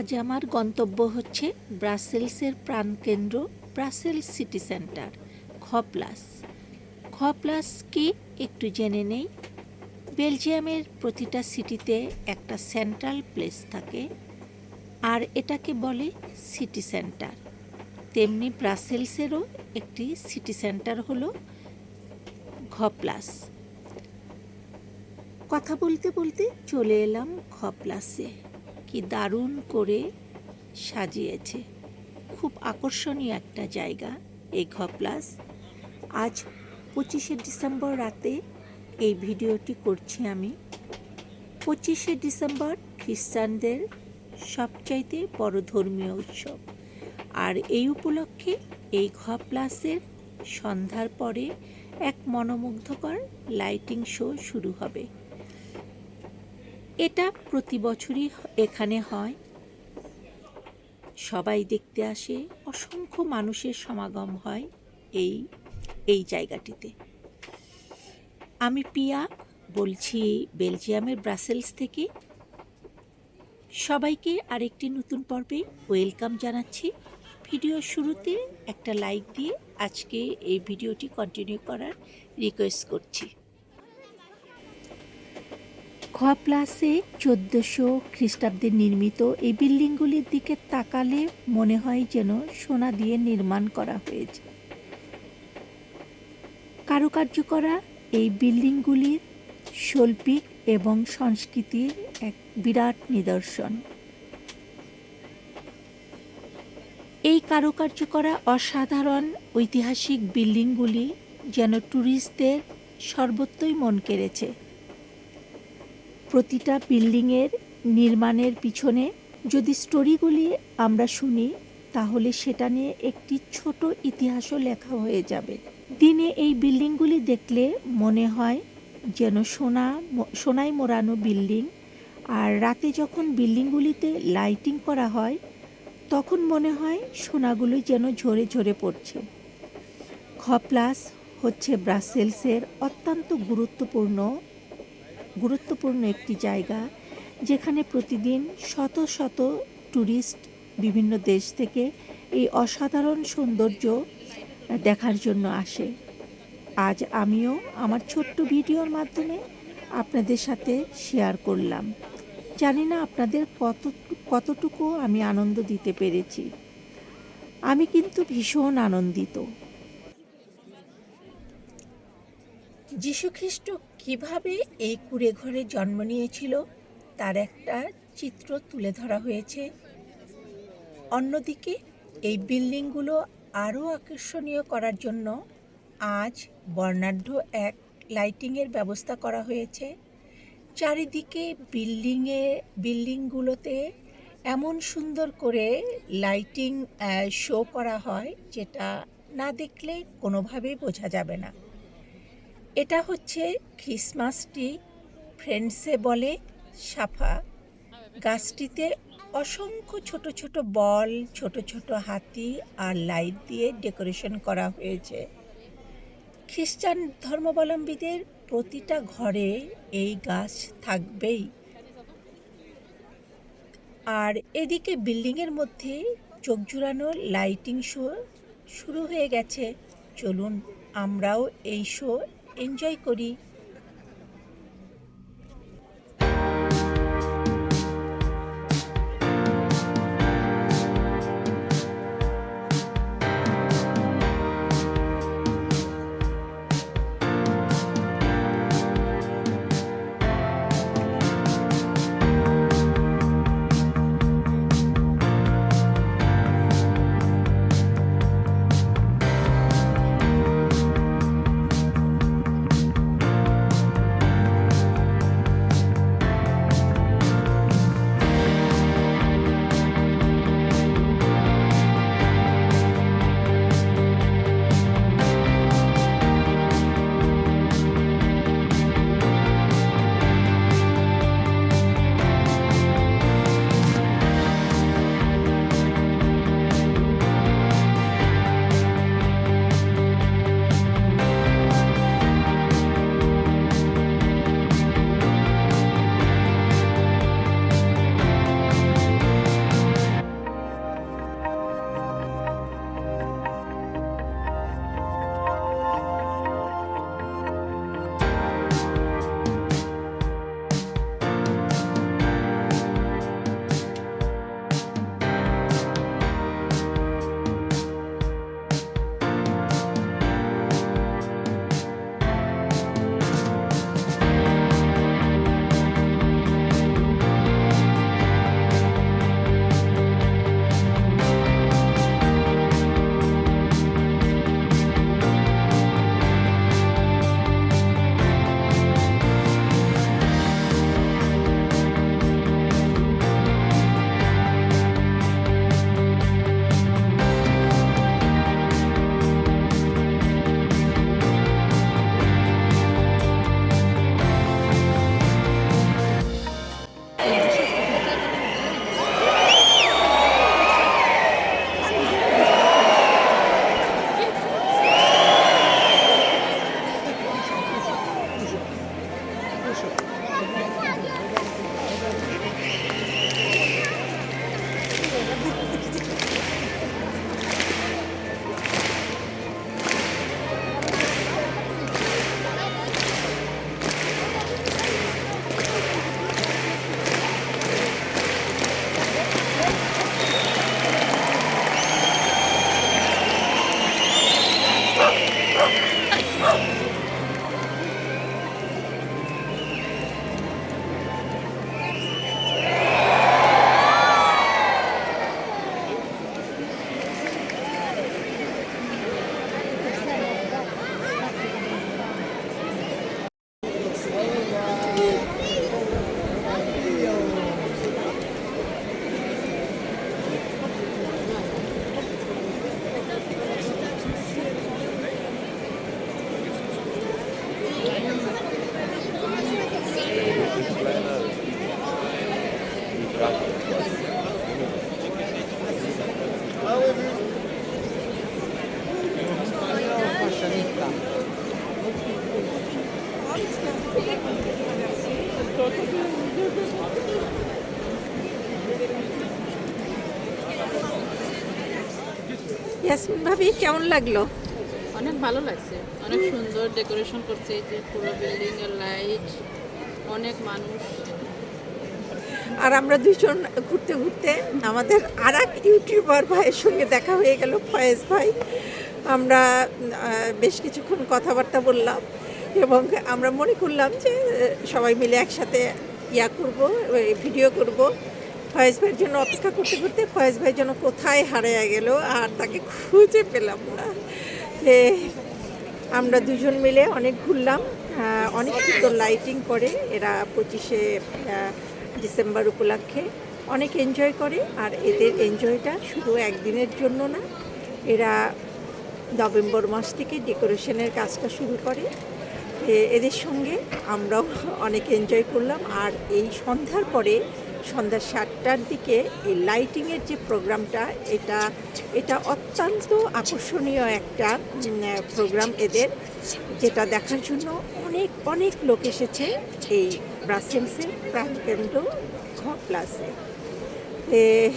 আমার গন্তব্য হচ্ছে ব্রাসেলসের প্রাণকেন্দ্র ব্রাসেলস সিটি সেন্টার, খপ্লাস। খপ্লাস কি একটু জেনে নেই? বেলজিয়ামের প্রতিটা সিটিতে একটা সেন্ট্রাল প্লেস থাকে, আর এটাকে বলে সিটি সেন্টার। তেমনি ব্রাসেলসেরও একটি সিটি সেন্টার হলো ঘপ্লাস কথা বলতে বলতে চলে এলাম খপ্লাসে। কি দারুণ করে সাজিয়েছে। খুব আকর্ষণীয় একটা জায়গা এই প্লাস। আজ পঁচিশে ডিসেম্বর রাতে এই ভিডিওটি করছি আমি। পঁচিশে ডিসেম্বর খ্রিস্টানদের সবচাইতে বড় ধর্মীয় উৎসব। আর এই উপলক্ষে এই ঘ প্লাসের সন্ধ্যার পরে এক মনোমুগ্ধকর লাইটিং শো শুরু হবে। এটা প্রতি বছরই এখানে হয়। সবাই দেখতে আসে, অসংখ্য মানুষের সমাগম হয় এই এই জায়গাটিতে। আমি পিয়া বলছি বেলজিয়ামের ব্রাসেলস থেকে। সবাইকে আরেকটি নতুন পর্বে ওয়েলকাম জানাচ্ছি। ভিডিও শুরুতে একটা লাইক দিয়ে আজকে এই ভিডিওটি কন্টিনিউ করার রিকোয়েস্ট করছি। খপ্লাসে চোদ্দোশো খ্রিস্টাব্দে নির্মিত এই বিল্ডিংগুলির দিকে তাকালে মনে হয় যেন সোনা দিয়ে নির্মাণ করা হয়েছে। কারুকার্য করা এই বিল্ডিংগুলির শৈল্পিক এবং সংস্কৃতির এক বিরাট নিদর্শন। এই কারুকার্য করা অসাধারণ ঐতিহাসিক বিল্ডিংগুলি যেন ট্যুরিস্টদের সর্বত্রই মন কেড়েছে। প্রতিটা বিল্ডিংয়ের নির্মাণের পিছনে যদি স্টোরিগুলি আমরা শুনি, তাহলে সেটা নিয়ে একটি ছোট ইতিহাসও লেখা হয়ে যাবে। দিনে এই বিল্ডিংগুলি দেখলে মনে হয় যেন সোনা সোনায় মোড়ানো বিল্ডিং, আর রাতে যখন বিল্ডিংগুলিতে লাইটিং করা হয়, তখন মনে হয় সোনাগুলো যেন ঝরে ঝরে পড়ছে। খপ্লাস হচ্ছে ব্রাসেলসের অত্যন্ত গুরুত্বপূর্ণ গুরুত্বপূর্ণ একটি জায়গা যেখানে প্রতিদিন শত শত ট্যুরিস্ট বিভিন্ন দেশ থেকে এই অসাধারণ সৌন্দর্য দেখার জন্য আসে। আজ আমিও আমার ছোট্ট ভিডিওর মাধ্যমে আপনাদের সাথে শেয়ার করলাম। জানি না আপনাদের কত, কতটুকু আমি আনন্দ দিতে পেরেছি। আমি কিন্তু ভীষণ আনন্দিত। যীশুখ্রিস্ট কীভাবে এই কুড়ে ঘরে জন্ম নিয়েছিল, তার একটা চিত্র তুলে ধরা হয়েছে। অন্যদিকে, এই বিল্ডিংগুলো আরও আকর্ষণীয় করার জন্য আজ বর্ণাঢ্য এক লাইটিংয়ের ব্যবস্থা করা হয়েছে। চারিদিকে বিল্ডিংয়ে, বিল্ডিংগুলোতে এমন সুন্দর করে লাইটিং শো করা হয়, যেটা না দেখলে কোনোভাবেই বোঝা যাবে না। এটা হচ্ছে ক্রিসমাস ট্রি ফ্রেন্ডসে বলে সাফা। গাছটিতে অসংখ্য ছোট ছোট বল, ছোট ছোট হাতি আর লাইট দিয়ে ডেকোরেশন করা হয়েছে। খ্রিস্টান ধর্মাবলম্বীদের প্রতিটা ঘরে এই গাছ থাকবেই। আর এদিকে বিল্ডিংয়ের মধ্যে চোখ জুড়ানো লাইটিং শো শুরু হয়ে গেছে। চলুন আমরাও এই শো এনজয় করি। ইয়াসমিন ভাবি কেমন লাগল? অনেক ভালো লাগছে। অনেক সুন্দর ডেকোরেশন করছে এই যে পুরো বিল্ডিং এর লাইট অনেক মানুষ। আর আমরা দুজন ঘুরতে ঘুরতে আমাদের আর এক ইউটিউবার ভাইয়ের সঙ্গে দেখা হয়ে গেল ফয়েজ ভাই। আমরা বেশ কিছুক্ষণ কথাবার্তা বললাম। এবং আমরা মনে করলাম যে সবাই মিলে একসাথে ইয়া করব ভিডিও করব। ফয়েজ ভাইয়ের জন্য অপেক্ষা করতে করতে ফয়েজ ভাই যেন কোথায় হারিয়ে গেল আর তাকে খুঁজে পেলাম না। আমরা দুজন মিলে অনেক ঘুরলাম অনেক সুন্দর লাইটিং করে। এরা পঁচিশে ডিসেম্বর উপলক্ষে অনেক এনজয় করে। আর এদের এনজয়টা শুধু একদিনের জন্য না, এরা নভেম্বর মাস থেকে ডেকোরেশনের কাজটা শুরু করে। এদের সঙ্গে আমরাও অনেক এনজয় করলাম। আর এই সন্ধ্যার পরে সন্ধ্যা সাতটার দিকে এই লাইটিংয়ের যে প্রোগ্রামটা এটা এটা অত্যন্ত আকর্ষণীয় একটা প্রোগ্রাম এদের যেটা দেখার জন্য অনেক অনেক লোক এসেছে এই ব্রাসেলসের প্রাণকেন্দ্র ঘ প্লাসে এ,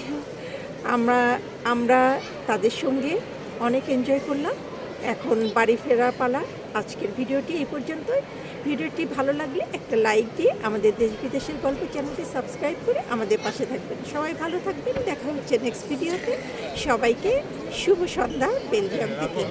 আমরা আমরা তাদের সঙ্গে অনেক এনজয় করলাম। এখন বাড়ি ফেরার পালা। আজকের ভিডিওটি এই পর্যন্তই। ভিডিওটি ভালো লাগলে একটা লাইক দিয়ে আমাদের দেশ বিদেশের গল্প চ্যানেলটি সাবস্ক্রাইব করে আমাদের পাশে থাকবেন। সবাই ভালো থাকবেন। দেখা হচ্ছে নেক্সট ভিডিওতে সবাইকে শুভ সন্ধ্যা বেলজিয়াম থেকে